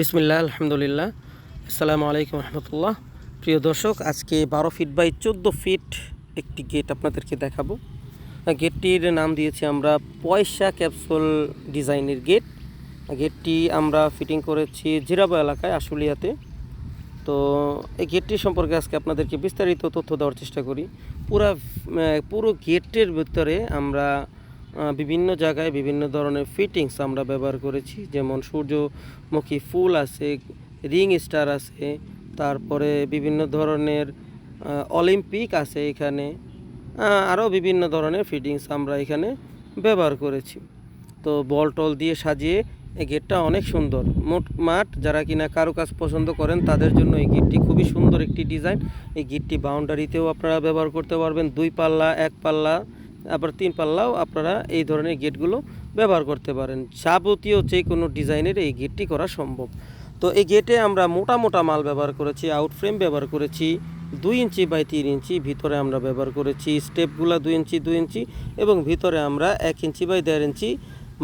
বিসমিল্লাহ, আলহামদুলিল্লাহ। আসসালামু আলাইকুম রহমতুল্লাহ। প্রিয় দর্শক, আজকে বারো ফিট বাই চোদ্দ ফিট একটি গেট আপনাদেরকে দেখাবো। গেটটির নাম দিয়েছি আমরা পয়সা ক্যাপসুল ডিজাইনের গেট। গেটটি আমরা ফিটিং করেছি জিরাবা এলাকায়, আশুলিয়াতে। তো এই গেটটি সম্পর্কে আজকে আপনাদেরকে বিস্তারিত তথ্য দেওয়ার চেষ্টা করি। পুরা পুরো গেটের ভিতরে আমরা বিভিন্ন জায়গায় বিভিন্ন ধরনের ফিটিংস আমরা ব্যবহার করেছি। যেমন সূর্যমুখী ফুল আছে, রিং স্টার আছে, তারপরে বিভিন্ন ধরনের অলিম্পিক আছে এখানে। আরও বিভিন্ন ধরনের ফিটিংস আমরা এখানে ব্যবহার করেছি। তো বল টল দিয়ে সাজিয়ে এই গেটটা অনেক সুন্দর। মোট মাঠ, যারা কিনা কারুকাজ পছন্দ করেন, তাদের জন্য এই গেটটি খুবই সুন্দর একটি ডিজাইন। এই গেটটি বাউন্ডারিতেও আপনারা ব্যবহার করতে পারবেন। দুই পাল্লা, এক পাল্লা। আবার তিন পাল্লাও আপনারা এই ধরনের গেটগুলো ব্যবহার করতে পারেন। যাবতীয় যে কোনো ডিজাইনের এই গেটটি করা সম্ভব। তো এই গেটে আমরা মোটা মোটা মাল ব্যবহার করেছি আউট ফ্রেম ব্যবহার করেছি, দুই ইঞ্চি বাই তিন ইঞ্চি, ভিতরে আমরা ব্যবহার করেছি স্টেপগুলো দুই ইঞ্চি দুই ইঞ্চি এবং ভিতরে আমরা এক ইঞ্চি বাই দেড় ইঞ্চি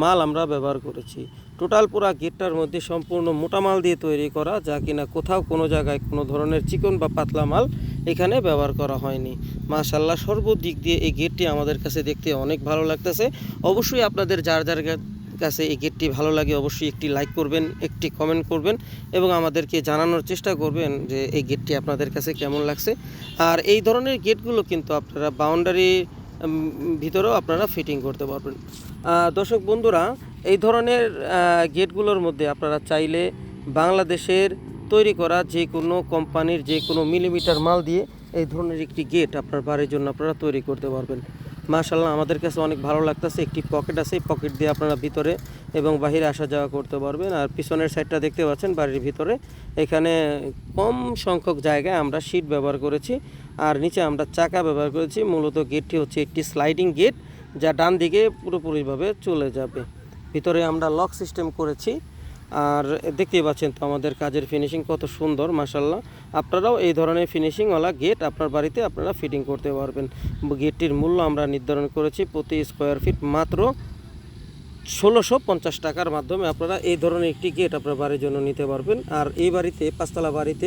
মাল আমরা ব্যবহার করেছি। টোটাল পুরা গেটটার মধ্যে সম্পূর্ণ মোটা মাল দিয়ে তৈরি করা, যা কিনা কোথাও কোনো জায়গায় কোনো ধরনের চিকন বা পাতলা মাল এখানে ব্যবহার করা হয়নি। মাশাল্লাহ সর্বদিক দিয়ে এই গেটটি আমাদের কাছে দেখতে অনেক ভালো লাগতেছে। অবশ্যই আপনাদের যার যার কাছে এই গেটটি ভালো লাগে অবশ্যই একটি লাইক করবেন, একটি কমেন্ট করবেন এবং আমাদেরকে জানানোর চেষ্টা করবেন যে এই গেটটি আপনাদের কাছে কেমন লাগছে। আর এই ধরনের গেটগুলো কিন্তু আপনারা বাউন্ডারি ভিতরেও আপনারা ফিটিং করতে পারবেন। দর্শক বন্ধুরা, এই ধরনের গেটগুলোর মধ্যে আপনারা চাইলে বাংলাদেশের তৈরি করা যে কোনো কোম্পানির যে কোনো মিলিমিটার মাল দিয়ে এই ধরনের একটি গেট আপনার বাড়ির জন্য আপনারা তৈরি করতে পারবেন। মাশাল্লাহ আমাদের কাছে অনেক ভালো লাগতেছে, একটি পকেট আছে, এই পকেট দিয়ে আপনারা ভিতরে এবং বাহিরে আসা যাওয়া করতে পারবেন। আর পিছনের সাইডটা দেখতে পাচ্ছেন, বাড়ির ভিতরে। এখানে কম সংখ্যক জায়গায় আমরা সিট ব্যবহার করেছি আর নিচে আমরা চাকা ব্যবহার করেছি। মূলত গেটটি হচ্ছে একটি স্লাইডিং গেট, যা ডান দিকে পুরোপুরিভাবে চলে যাবে। ভিতরে আমরা লক সিস্টেম করেছি। আর দেখতেই পাচ্ছেন তো আমাদের কাজের ফিনিশিং কত সুন্দর মাসাল্লাহ আপনারাও এই ধরনের ফিনিশিংওয়ালা গেট আপনার বাড়িতে আপনারা ফিটিং করতে পারবেন। গেটটির মূল্য আমরা নির্ধারণ করেছি প্রতি স্কোয়ার ফিট মাত্র ষোলোশো পঞ্চাশ টাকার মাধ্যমে আপনারা এই ধরনের একটি গেট আপনার বাড়ির জন্য নিতে পারবেন। আর এই বাড়িতে, পাঁচতলা বাড়িতে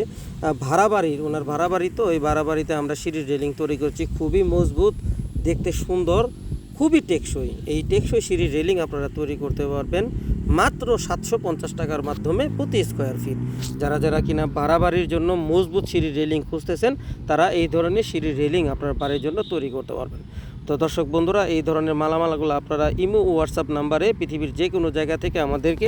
ভাড়া বাড়ির, ওনার ভাড়া বাড়ি তো, এই ভাড়া বাড়িতে আমরা সিঁড়ির রেলিং তৈরি করছি। খুবই মজবুত, দেখতে সুন্দর। খুবই টেকসই। এই টেকসই সিঁড়ির রেলিং আপনারা তৈরি করতে পারবেন মাত্র সাতশো পঞ্চাশ টাকার মাধ্যমে প্রতি স্কোয়ার ফিট। যারা যারা কিনা বাড়াবাড়ির জন্য মজবুত সিঁড়ির রেলিং খুঁজতেছেন, তারা এই ধরনের সিঁড়ির রেলিং আপনার বাড়ির জন্য তৈরি করতে পারবেন। তো দর্শক বন্ধুরা, এই ধরনের মালামালগুলো আপনারা ইমো হোয়াটসঅ্যাপ নাম্বারে পৃথিবীর যে কোনো জায়গা থেকে আমাদেরকে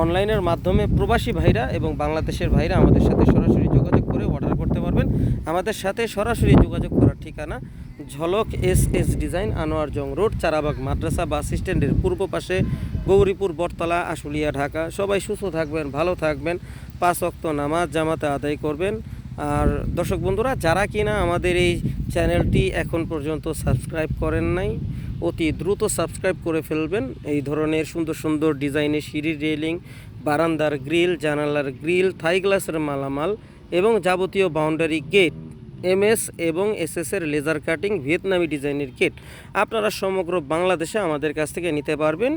অনলাইনের মাধ্যমে প্রবাসী ভাইরা এবং বাংলাদেশের ভাইরা আমাদের সাথে সরাসরি যোগাযোগ করে অর্ডার করতে পারবেন। আমাদের সাথে সরাসরি যোগাযোগ করার ঠিকানা Jhalak S S design, Anwar Jang road, Charabag মাদ্রাসা, বাস স্ট্যান্ডের পূর্ব পাশে গৌরীপুর, বটতলা, আশুলিয়া, ঢাকা। সবাই সুস্থ থাকবেন, ভালো থাকবেন। পাঁচ অক্ত নামাজ জামাতে আদায় করবেন। আর দর্শক বন্ধুরা, যারা কিনা আমাদের এই চ্যানেলটি এখন পর্যন্ত সাবস্ক্রাইব করেন নাই, অতি দ্রুত সাবস্ক্রাইব করে ফেলবেন। এই ধরনের সুন্দর সুন্দর ডিজাইনের সিঁড়ির রেলিং, বারান্দার গ্রিল, জানালার গ্রিল, থাই গ্লাসের মালামাল এবং যাবতীয় বাউন্ডারি গেট এমএস এবং এসএসের লেজার কাটিং ভিয়েতনামি ডিজাইনের কিট। আপনারা সমগ্র বাংলাদেশে আমাদের কাছ থেকে নিতে পারবেন।